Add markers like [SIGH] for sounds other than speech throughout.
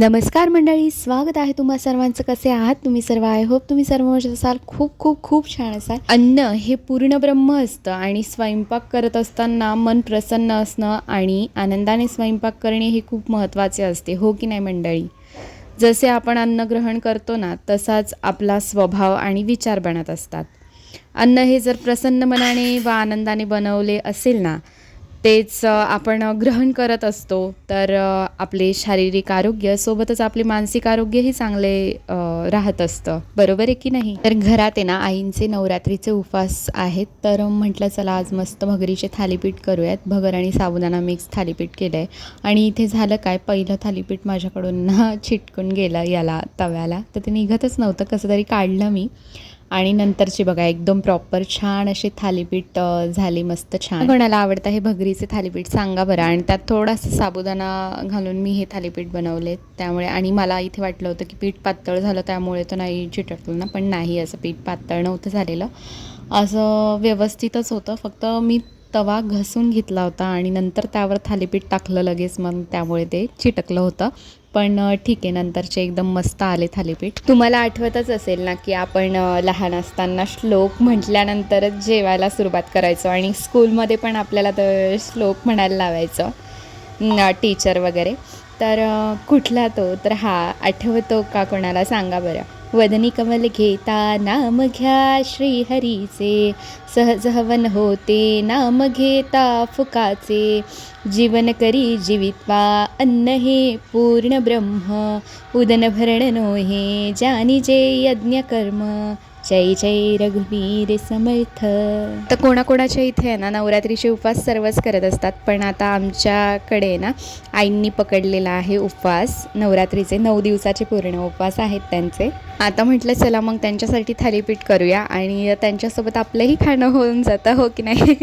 नमस्कार मंडळी स्वागत आहे तुम्हा सर्वांचं. कसे आहात तुम्ही सर्व? आय होप तुम्ही सर्व मजेत असाल. खूप खूप खूप छान असाल. अन्न हे पूर्ण ब्रह्म असतं आणि स्वयंपाक करत असताना मन प्रसन्न असणं आणि आनंदाने स्वयंपाक करणे हे खूप महत्त्वाचे असते. हो की नाही मंडळी? जसे आपण अन्न ग्रहण करतो ना तसाच आपला स्वभाव आणि विचार बनत असतात. अन्न हे जर प्रसन्न मनाने व आनंदाने बनवले असेल ना तेच आपण ग्रहण करत असतो तर आपले शारीरिक आरोग्य सोबतच आपले मानसिक आरोग्यही चांगले राहत असतं. बरोबर आहे की नाही? तर घरात आहे ना आईंचे नवरात्रीचे उपास आहेत तर म्हटलं चला आज मस्त भगरीचे थालीपीठ करूयात. भगर आणि साबुदाणा मिक्स थालीपीठ केलं आहे आणि इथे झालं काय? पहिलं थालीपीठ माझ्याकडून ना [LAUGHS] चिटकून गेलं याला तव्याला. तर ते निघतच नव्हतं कसं तरी काढलं मी. आणि नंतरची बघा एकदम प्रॉपर छान असे थालीपीठ झाली झाले मस्त छान. कोणाला आवडतं हे भगरीचे थालीपीठ सांगा बरं. आणि त्यात थोडासा साबुदाणा घालून मी हे थालीपीठ बनवले. त्यामुळे आणि मला इथे वाटलं होतं की पीठ पातळ झालं त्यामुळे तर नाही चिटकलं ना. पण नाही असं पीठ पातळ नव्हतं झालेलं. असं व्यवस्थितच होतं. फक्त मी तवा घसून घेतला होता आणि नंतर त्यावर थालीपीठ टाकलं लगेच. मग त्यामुळे ते चिटकलं होतं. पण ठीक आहे नंतरचे एकदम मस्त आले थालीपीठ. तुम्हाला आठवतच असेल ना की आपण लहान असताना श्लोक म्हटल्यानंतरच जेवायला सुरुवात करायचो आणि स्कूलमध्ये पण आपल्याला तर श्लोक म्हणायला लावायचं टीचर वगैरे. तर कुठला तो? तर हा आठवतो का कोणाला? सांगा बरं. वदनी कमल घेता नाम घ्या श्रीहरीचे. सहज हवन होते नाम घेता फुकाचे. जीवन करी जीवित्वा अन्न हे पूर्ण ब्रह्म. उदन भरण नोहे जानी जे यज्ञ कर्म जय जय रघुवीर समर्थ. तर कोणाकोणाच्या इथे आहे ना नवरात्रीचे उपवास सर्वच करत असतात. पण आता आमच्याकडे ना आईंनी पकडलेला आहे उपवास. नवरात्रीचे नऊ दिवसाचे पूर्ण उपवास आहेत त्यांचे. आता म्हटलं चला मग त्यांच्यासाठी थालीपीठ करूया आणि त्यांच्यासोबत आपलंही खाणं होऊन जातं हो की नाही?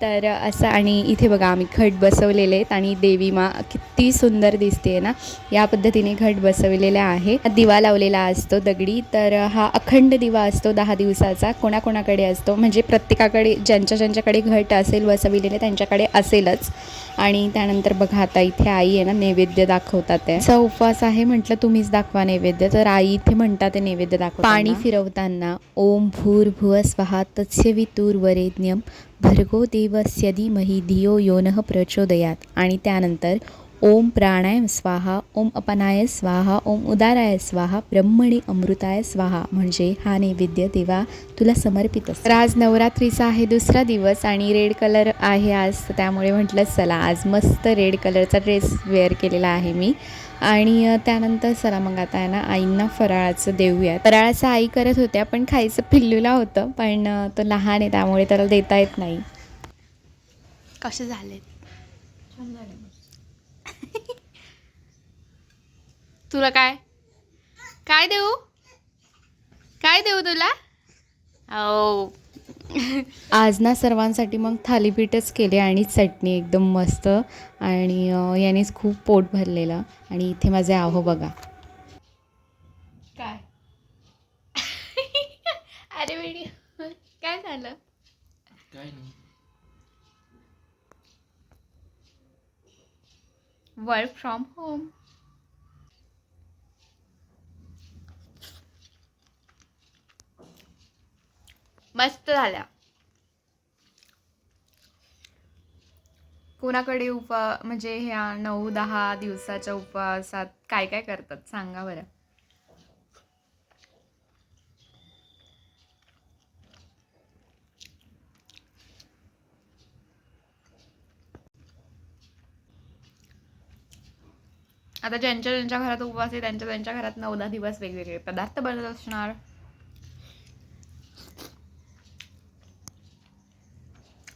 तर असं आणि इथे बघा आम्ही घट बसवलेले आहेत आणि देवी मा किती सुंदर दिसते ना या पद्धतीने घट बसवलेला आहे. दिवा लावलेला असतो दगडी तर हा अखंड दिवा असतो दहा दिवसाचा. कोणाकोणाकडे असतो? म्हणजे प्रत्येकाकडे ज्यांच्या ज्यांच्याकडे घट असेल बसविलेले त्यांच्याकडे असेलच. आणि त्यानंतर बघा आता इथे आई आहे ना नैवेद्य दाखवतात असा उपवास आहे म्हटलं तुम्हीच दाखवा नैवेद्य. तर आई इथे म्हणतात ते नैवेद्य दाखव पाणी फिरवताना ओम भूर्भुव स्वहा तत्सवितुर्वरेण्यम भर्गो देवस्य धीमहि धियो यो नः प्रचोदयात. आणि त्यानंतर ओम प्राणाय स्वाहा ओम अपनाय स्वाहा ओम उदाराय स्वाहा ब्रह्मणी अमृताय स्वाहा. म्हणजे हा नैवेद्य देवा तुला समर्पित असतो. तर आज नवरात्रीचा आहे दुसरा दिवस आणि रेड कलर आहे आज तर त्यामुळे म्हटलं चला आज मस्त रेड कलरचा ड्रेस वेअर केलेला आहे मी. आणि त्यानंतर चला मग आता आहे ना आईंना फराळाचं देऊया. फराळाचं आई करत होत्या पण खायचं पिल्लूला होतं पण तो लहान आहे त्यामुळे त्याला देता येत नाही. कसे झाले तुला काय? काय देऊ? काय देऊ तुला? आज ना सर्वांसाठी मग थालीपीठच केले आणि चटणी एकदम मस्त. आणि यानेच खूप पोट भरलेलं. आणि इथे माझे आहो बघा. काय? अरे व्हिडिओ काय झालं? काय नाही. वर्क फ्रॉम होम मस्त झाल्या. कोणाकडे उपा म्हणजे ह्या नऊ दहा दिवसाच्या उपवासात काय काय करतात? सांगा बरं. आता ज्यांच्या ज्यांच्या घरात उपवास आहे त्यांच्या त्यांच्या घरात नऊ दहा दिवस वेगवेगळे पदार्थ बनत असणार.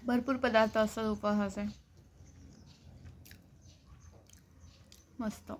भरपूर पदार्थ असतात उपवासाचे मस्त.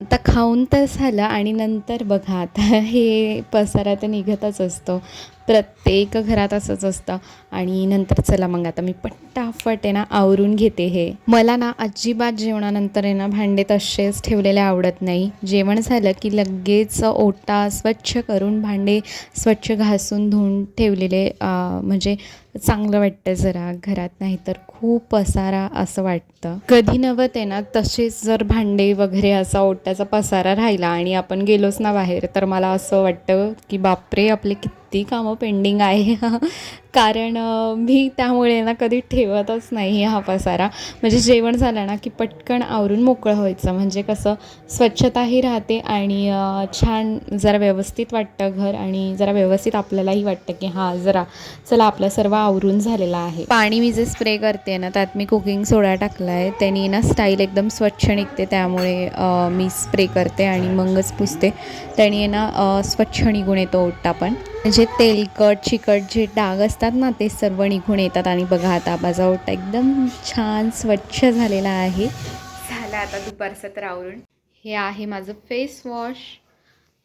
आता खाऊन तर झालं आणि नंतर बघा आता हे पसारा तर निघतच असतो. प्रत्येक घरात असंच असतं. आणि नंतर चला मग आता मी पट्टाफट आहे ना आवरून घेते हे. मला ना अजिबात जेवणानंतर आहे ना भांडे तसेच ठेवलेले आवडत नाही. जेवण झालं की लगेच ओटा स्वच्छ करून भांडे स्वच्छ घासून धुवून ठेवलेले म्हणजे चांगलं वाटतं जरा घरात नाही तर खूप पसारा असं वाटतं. कधी नवत आहे ना तसेच जर भांडे वगैरे असा ओट्याचा पसारा राहिला आणि आपण गेलोच ना बाहेर तर मला असं वाटतं की बापरे आपले किती कामं पेंडिंग आहे. [LAUGHS] कारण मी त्यामुळे ना कधी ठेवतच नाही हा पसारा. म्हणजे जेवण झालं ना की पटकन आवरून मोकळं व्हायचं. म्हणजे कसं स्वच्छताही राहते आणि छान जरा व्यवस्थित वाटतं घर आणि जरा व्यवस्थित आपल्यालाही वाटतं की हां जरा चला आपलं सर्व आवरून झालेलं आहे. पाणी मी जे स्प्रे करते ना त्यात मी कुकिंग सोडा टाकला आहे त्यांनी ना स्टाईल एकदम स्वच्छ निघते त्यामुळे मी स्प्रे करते आणि मगच पुसते. त्याने ना स्वच्छ निघून येतो ओट्टा पण. म्हणजे तेलकट चिकट जे डाग असतात ना ते सर्व निघून येतात. आणि बघा आता माझा ओटा एकदम छान स्वच्छ झालेला आहे. झालं आता दुपारचं तर आवरून. हे आहे माझं फेस वॉश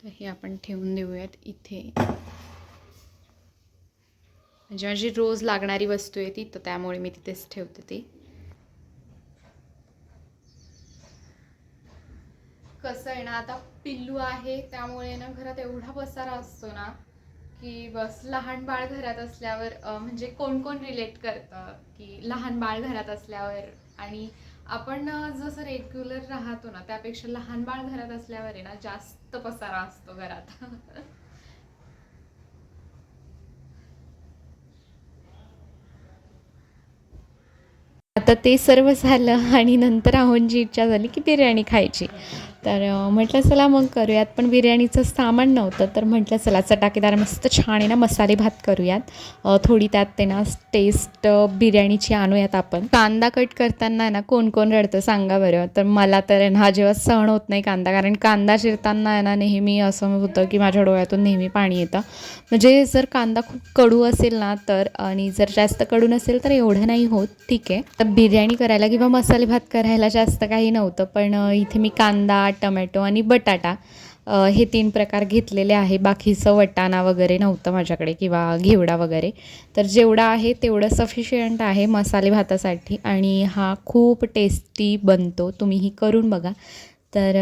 तर हे आपण ठेवून देऊयात इथे. म्हणजे माझी रोज लागणारी वस्तू आहे ती तर त्यामुळे मी तिथेच ठेवते ती. कसं आहे ना आता पिल्लू आहे त्यामुळे ना घरात एवढा पसारा असतो ना की बस लहान बाळ घरात असल्यावर म्हणजे कोण कोण रिलेट करतं? की लहान बाळ घरात असल्यावर आणि आपण जसं रेग्युलर राहतो ना त्यापेक्षा लहान बाळ घरात असल्यावर आहे ना जास्त पसारा असतो घरात. [LAUGHS] आता ते सर्व झालं आणि नंतर आहोंची इच्छा झाली की बिर्याणी खायची. तर म्हटलं चला मग करूयात. पण बिर्याणीचं सामान नव्हतं तर म्हटलं चला चटाकेदार मस्त छान आहे ना मसाले भात करूयात. थोडी त्यात ते ना टेस्ट बिर्याणीची आणूयात आपण. कांदा कट करताना ना कोण कोण रडतं सांगा बरं. तर मला तर हा ना सहन होत नाही कांदा कारण कांदा चिरताना आहे ना नेहमी असं होतं की माझ्या डोळ्यातून नेहमी पाणी येतं. म्हणजे जर कांदा खूप कडू असेल ना तर आणि जर जास्त कडू नसेल तर एवढं नाही होत. ठीक आहे. तर बिर्याणी करायला किंवा मसाले भात करायला जास्त काही नव्हतं पण इथे मी कांदा टमॅटो आणि बटाटा हे तीन प्रकार घेतलेले आहे. बाकीचं वटाणा वगैरे नव्हतं माझ्याकडे किंवा घेवडा वगैरे. तर जेवढा आहे तेवढं सफिशियंट आहे मसाले भातासाठी आणि हा खूप टेस्टी बनतो. तुम्हीही करून बघा. तर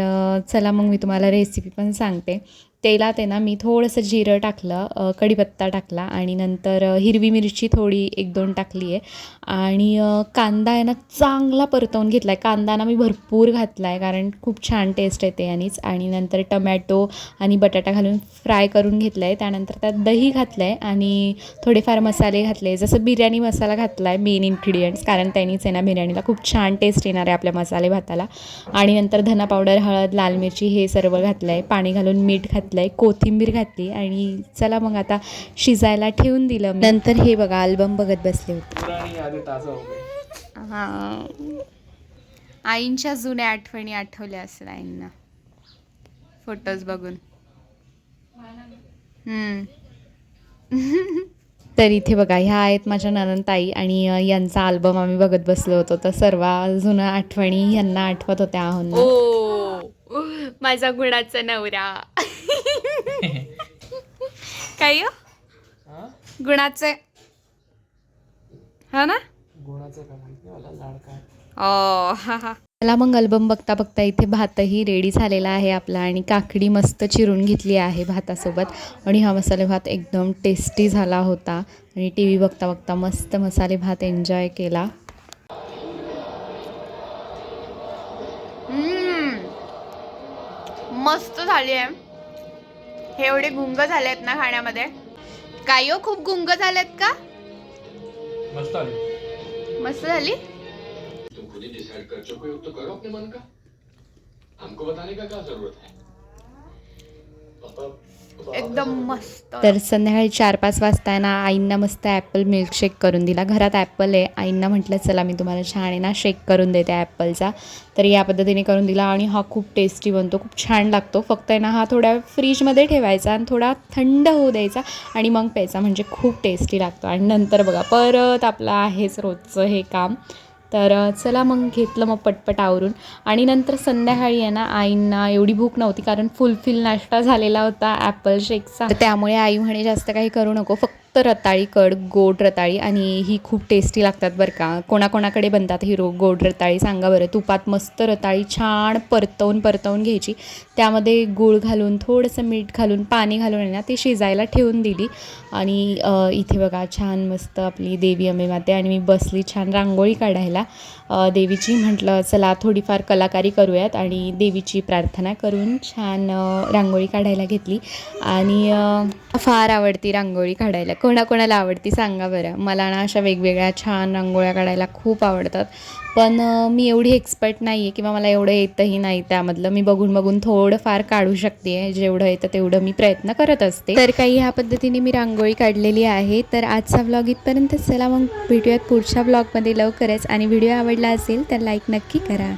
चला मग मी तुम्हाला रेसिपी पण सांगते. तेलात आहे ना मी थोडंसं जिरं टाकलं कढीपत्ता टाकला आणि नंतर हिरवी मिरची थोडी एक दोन टाकली आहे. आणि कांदा आहे ना चांगला परतवून घेतला आहे कांदा ना मी भरपूर घातला आहे कारण खूप छान टेस्ट येते यानीच. आणि नंतर टमॅटो आणि बटाटा घालून फ्राय करून घेतलं आहे त्यानंतर त्यात दही घातलं आहे आणि थोडेफार मसाले घातले. जसं बिर्याणी मसाला घातला आहे मेन इन्ग्रेडियंट्स कारण त्यांनीच आहे ना बिर्याणीला खूप छान टेस्ट येणार आहे आपल्या मसाले भाताला. आणि नंतर धना पावडर हळद लाल मिरची हे सर्व घातलं आहे पाणी घालून मीठ घातलं आहे कोथिंबीर घातली आणि चला मग आता शिजायला ठेवून दिलं मी. नंतर हे बघा अल्बम बघत बसले होते. हो. हां आईंच्या जुन्या आठवणी आठवल्या असेल आईंना. फोटोज बघून. [LAUGHS] तर इथे बघा ह्या आहेत माझ्या ननंताई आणि यांचा अल्बम आम्ही बघत बसलो होतो. तर सर्व जुन्या आठवणी यांना आठवत होत्या ओ. माझा गुणाचा नवरा. काय हो? गुणाचे. हा ना? गुणाचं का माहिती मला लाडका आहे. ओ हा हा. मला मग अल्बम बघता बघता इथे भातही रेडी झालेला आहे आपला आणि काकडी मस्त चिरून घेतली आहे भातासोबत. आणि हा मसाले भात एकदम टेस्टी झाला होता. आणि टी व्ही बघता बघता मस्त मसाले भात एन्जॉय केला. मस्त झाली आहे. हे एवढे गुंग झाले आहेत ना खाण्यामध्ये? काय हो खूप गुंग झालेत का? मस्त झाली तुम खुद ही डिसाइड कर चुके हो तो करो अपने मन का? हमको बताने का क्या जरूरत है? एकदम मस्त. तर संध्याकाळी चार पाच वाजता आहे ना आईंना मस्त ॲपल मिल्कशेक करून दिला. घरात ॲपल आहे. आईंना म्हटलं चला मी तुम्हाला छान आहे ना शेक करून देते ॲपलचा तर या पद्धतीने करून दिला आणि हा खूप टेस्टी बनतो. खूप छान लागतो. फक्त आहे ना हा थोड्या फ्रीजमध्ये ठेवायचा आणि थोडा थंड होऊ द्यायचा आणि मग प्यायचा. म्हणजे खूप टेस्टी लागतो. आणि नंतर बघा परत आपलं आहेच रोजचं हे काम. तर चला मग घेतलं मग पटपट आवरून. आणि नंतर संध्याकाळी आहे ना आईंना एवढी भूक नव्हती कारण फुलफिल नाश्ता झालेला होता ॲपल शेकचा. त्यामुळे आई म्हणे जास्त काही करू नको फक्त रताळी कड गोड रताळी आणि ही खूप टेस्टी लागतात बरं का. कोणाकोणाकडे बनतात ही रो गोड रताळी सांगा बरं. तुपात मस्त रताळी छान परतवून परतवून घ्यायची. त्यामध्ये गूळ घालून थोडंसं मीठ घालून पाणी घालून आहे ना ती शिजायला ठेवून दिली. आणि इथे बघा छान मस्त आपली देवी अमेमाते आणि मी बसली छान रांगोळी काढायला. देवीची म्हटलं चला थोडीफार कलाकारी करूयात आणि देवीची प्रार्थना करून छान रांगोळी काढायला घेतली. आणि फार आवडती रांगोळी काढायला. कोणाकोणाला आवडती सांगा बरं. मला ना अशा वेगवेगळ्या छान रांगोळ्या काढायला खूप आवडतात. पण मी एवढी एक्सपर्ट नाही आहे किंवा मला एवढं येतही नाही त्यामधलं. मी बघून बघून थोडंफार काढू शकते. आहे जेवढं येतं तेवढं मी प्रयत्न करत असते. तर काही ह्या पद्धतीने मी रांगोळी काढलेली आहे. तर आजचा व्लॉग इथपर्यंत चला. मग भेटूयात पुढच्या ब्लॉगमध्ये लवकरच. आणि व्हिडिओ आवडला असेल तर लाईक नक्की करा.